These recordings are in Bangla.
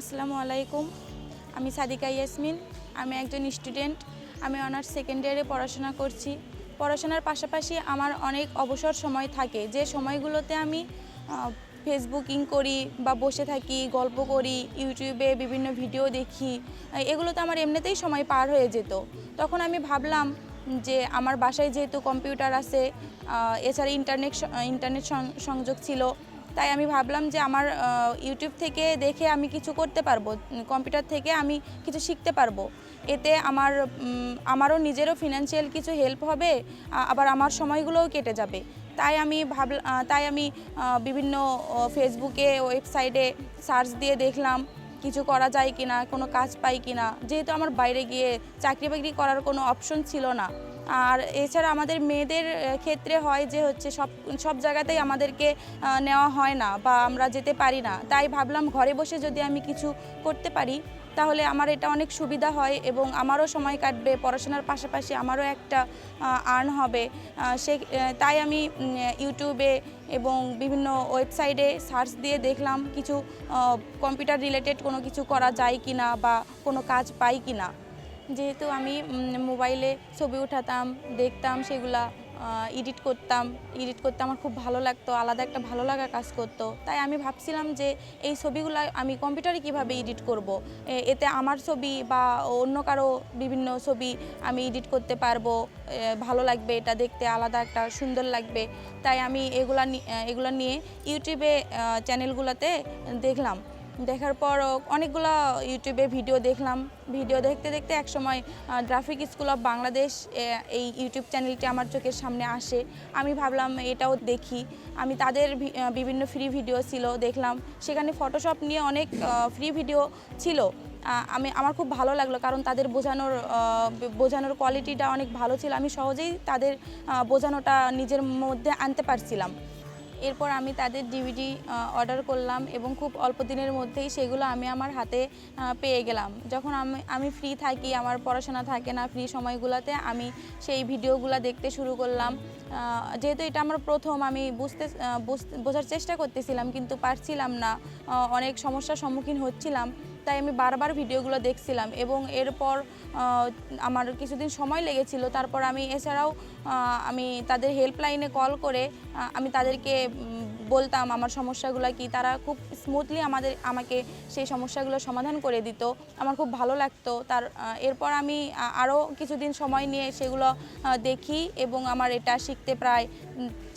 আসসালামু আলাইকুম। আমি সাদিকা ইয়াসমিন, আমি একজন স্টুডেন্ট। আমি অনার্স সেকেন্ড ইয়ারে পড়াশোনা করছি। পড়াশোনার পাশাপাশি আমার অনেক অবসর সময় থাকে। যে সময়গুলোতে আমি ফেসবুকিং করি বা বসে থাকি, গল্প করি, ইউটিউবে বিভিন্ন ভিডিও দেখি এগুলোতে আমার এমনিতেই সময় পার হয়ে যেত। তখন আমি ভাবলাম যে আমার বাসায় যেহেতু কম্পিউটার আছে এছাড়া ইন্টারনেট ইন্টারনেট সংযোগ ছিল তাই আমি ভাবলাম যে আমার ইউটিউব থেকে দেখে আমি কিছু করতে পারব, কম্পিউটার থেকে আমি কিছু শিখতে পারব। এতে আমার আমারও নিজেরও ফিনান্সিয়াল কিছু হেল্প হবে আবার আমার সময়গুলোও কেটে যাবে। তাই আমি ভাব তাই আমি বিভিন্ন ফেসবুকে ওয়েবসাইটে সার্চ দিয়ে দেখলাম, কিছু করা যায় কিনা, কোনো কাজ পাই কিনা। যেহেতু আমার বাইরে গিয়ে চাকরি বাকরি করার কোনো অপশন ছিল না। আর এছাড়া আমাদের মেয়েদের ক্ষেত্রে হয় যে হচ্ছে সব সব জায়গাতেই আমাদেরকে নেওয়া হয় না বা আমরা যেতে পারি না। তাই ভাবলাম ঘরে বসে যদি আমি কিছু করতে পারি, তাহলে আমার এটা অনেক সুবিধা হয় এবং আমারও সময় কাটবে, পড়াশোনার পাশাপাশি আমারও একটা আর্ন হবে। সে তাই আমি ইউটিউবে এবং বিভিন্ন ওয়েবসাইটে সার্চ দিয়ে দেখলাম কিছু কম্পিউটার রিলেটেড কোনো কিছু করা যায় কি না বা কোনো কাজ পাই কি না যেহেতু আমি মোবাইলে ছবি উঠাতাম, দেখতাম, সেগুলা এডিট করতাম এডিট করতে আমার খুব ভালো লাগতো, আলাদা একটা ভালো লাগা কাজ করতো। তাই আমি ভাবছিলাম যে এই ছবিগুলো আমি কম্পিউটারে কীভাবে এডিট করব। এতে আমার ছবি বা অন্য কারও বিভিন্ন ছবি আমি এডিট করতে পারব ভালো লাগবে, এটা দেখতে আলাদা একটা সুন্দর লাগবে। তাই আমি এগুলা এগুলো নিয়ে ইউটিউবে চ্যানেলগুলোতে দেখলাম। দেখার পর অনেকগুলো ইউটিউবে ভিডিও দেখলাম। ভিডিও দেখতে দেখতে একসময় গ্রাফিক স্কুল অফ বাংলাদেশ এই ইউটিউব চ্যানেলটি আমার চোখের সামনে আসে। আমি ভাবলাম এটাও দেখি। আমি তাদের বিভিন্ন ফ্রি ভিডিও ছিল, দেখলাম। সেখানে ফটোশপ নিয়ে অনেক ফ্রি ভিডিও ছিল। আমি, আমার খুব ভালো লাগল কারণ তাদের বোঝানোর বোঝানোর কোয়ালিটিটা অনেক ভালো ছিল। আমি সহজেই তাদের বোঝানোটা নিজের মধ্যে আনতে পারছিলাম। এরপর আমি তাদের ডিভিডি অর্ডার করলাম এবং খুব অল্প দিনের মধ্যেই সেগুলো আমি আমার হাতে পেয়ে গেলাম। যখন আমি আমি ফ্রি থাকি, আমার পড়াশোনা থাকে না ফ্রি সময়গুলোতে, আমি সেই ভিডিওগুলো দেখতে শুরু করলাম। যেহেতু এটা আমার প্রথম, আমি বুঝতে বুঝতে- বোঝার চেষ্টা করতেছিলাম, কিন্তু পারছিলাম না। অনেক সমস্যার সম্মুখীন হচ্ছিলাম। তাই আমি বারবার ভিডিওগুলো দেখছিলাম এবং এরপর আমার কিছুদিন সময় লেগেছিল। তারপর আমি এছাড়াও আমি তাদের হেল্পলাইনে কল করে আমি তাদেরকে বলতাম আমার সমস্যাগুলো কি, তারা খুব স্মুথলি আমাদের, আমাকে সেই সমস্যাগুলো সমাধান করে দিত। আমার খুব ভালো লাগতো। তার এরপর আমি আরও কিছুদিন সময় নিয়ে সেগুলো দেখি এবং আমার এটা শিখতে প্রায়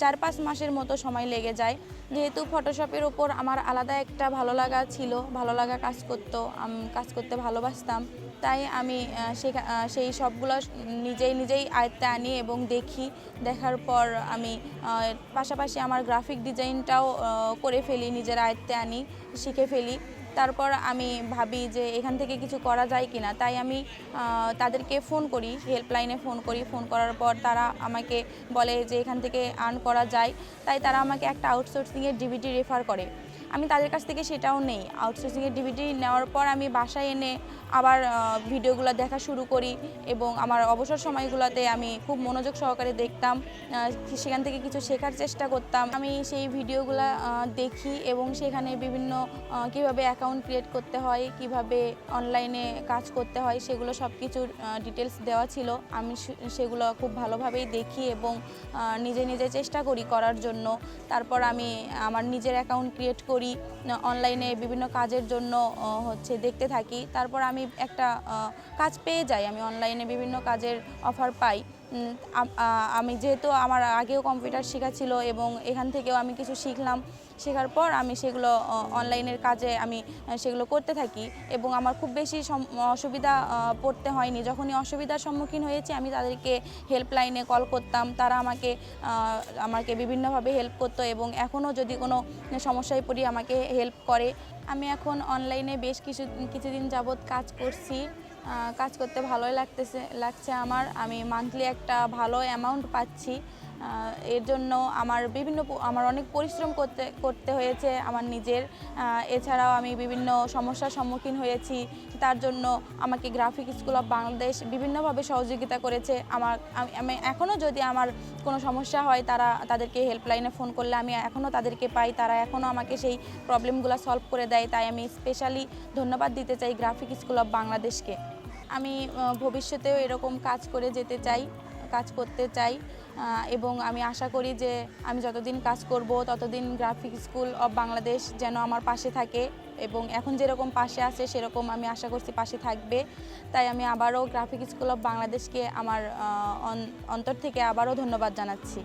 চার পাঁচ মাসের মতো সময় লেগে যায়। যেহেতু ফটোশপের ওপর আমার আলাদা একটা ভালো লাগা ছিল, ভালো লাগা কাজ করতো কাজ করতে ভালোবাসতাম। তাই আমি সেই সবগুলো নিজেই নিজেই আয়ত্তে আনি এবং দেখি। দেখার পর আমি পাশাপাশি আমার গ্রাফিক ডিজাইনটাও করে ফেলি, নিজের আয়ত্তে আনি, শিখে ফেলি। তারপর আমি ভাবি যে এখান থেকে কিছু করা যায় কিনা। তাই আমি তাদেরকে ফোন করি হেল্পলাইনে ফোন করি। ফোন করার পর তারা আমাকে বলে যে এখান থেকে আর্ন করা যায়। তাই তারা আমাকে একটা আউটসোর্সিংয়ের ডিভিডি রেফার করে। আমি তাদের কাছ থেকে সেটাও নেই। আউটসোর্সিংয়ের ডিভিডি নেওয়ার পর আমি বাসায় এনে আবার ভিডিওগুলো দেখা শুরু করি এবং আমার অবসর সময়গুলোতে আমি খুব মনোযোগ সহকারে দেখতাম সেখান থেকে কিছু শেখার চেষ্টা করতাম। আমি সেই ভিডিওগুলো দেখি এবং সেখানে বিভিন্ন কীভাবে অ্যাকাউন্ট ক্রিয়েট করতে হয়, কীভাবে অনলাইনে কাজ করতে হয়, সেগুলো সব কিছুর ডিটেলস দেওয়া ছিল। আমি সেগুলো খুব ভালোভাবেই দেখি এবং নিজে নিজে চেষ্টা করি করার জন্য। তারপর আমি আমার নিজের অ্যাকাউন্ট ক্রিয়েট করি অনলাইনে বিভিন্ন কাজের জন্য হচ্ছে দেখতে থাকি। তারপর আমি একটা কাজ পেয়ে যাই। আমি অনলাইনে বিভিন্ন কাজের অফার পাই। আম- যেহেতু আমার আগেও কম্পিউটার শেখা ছিল এবং এখান থেকেও আমি কিছু শিখলাম, শেখার পর আমি সেগুলো অনলাইনের কাজে আমি সেগুলো করতে থাকি এবং আমার খুব বেশি অসুবিধা পড়তে হয়নি। যখনই অসুবিধার সম্মুখীন হয়েছি, আমি তাদেরকে হেল্পলাইনে কল করতাম। তারা আমাকে আমাকে বিভিন্নভাবে হেল্প করতো এবং এখনও যদি কোনো সমস্যায় পড়ি আমাকে হেল্প করে। আমি এখন অনলাইনে বেশ কিছু, কিছুদিন যাবৎ কাজ করছি। কাজ করতে ভালোই লাগতেছে লাগছে আমার। আমি মান্থলি একটা ভালো অ্যামাউন্ট পাচ্ছি। এর জন্য আমার বিভিন্ন আমার অনেক পরিশ্রম করতে করতে হয়েছে আমার নিজের। এছাড়াও আমি বিভিন্ন সমস্যার সম্মুখীন হয়েছি। তার জন্য আমাকে গ্রাফিক স্কুল অফ বাংলাদেশ বিভিন্নভাবে সহযোগিতা করেছে। আমার, আমি- এখনও যদি আমার কোনো সমস্যা হয়, তারা তাদেরকে হেল্পলাইনে ফোন করলে আমি এখনও তাদেরকে পাই। তারা এখনও আমাকে সেই প্রবলেমগুলো সলভ করে দেয়। তাই আমি স্পেশালি ধন্যবাদ দিতে চাই গ্রাফিক স্কুল অফ বাংলাদেশকে। আমি ভবিষ্যতেও এরকম কাজ করে যেতে চাই, কাজ করতে চাই। এবং আমি আশা করি যে আমি যতদিন কাজ করব, ততদিন গ্রাফিক স্কুল অব বাংলাদেশ যেন আমার পাশে থাকে এবং এখন যেরকম পাশে আছে, সেরকম আমি আশা করছি পাশে থাকবে। তাই আমি আবারও গ্রাফিক স্কুল অব বাংলাদেশকে আমার অন- অন্তর থেকে আবারও ধন্যবাদ জানাচ্ছি।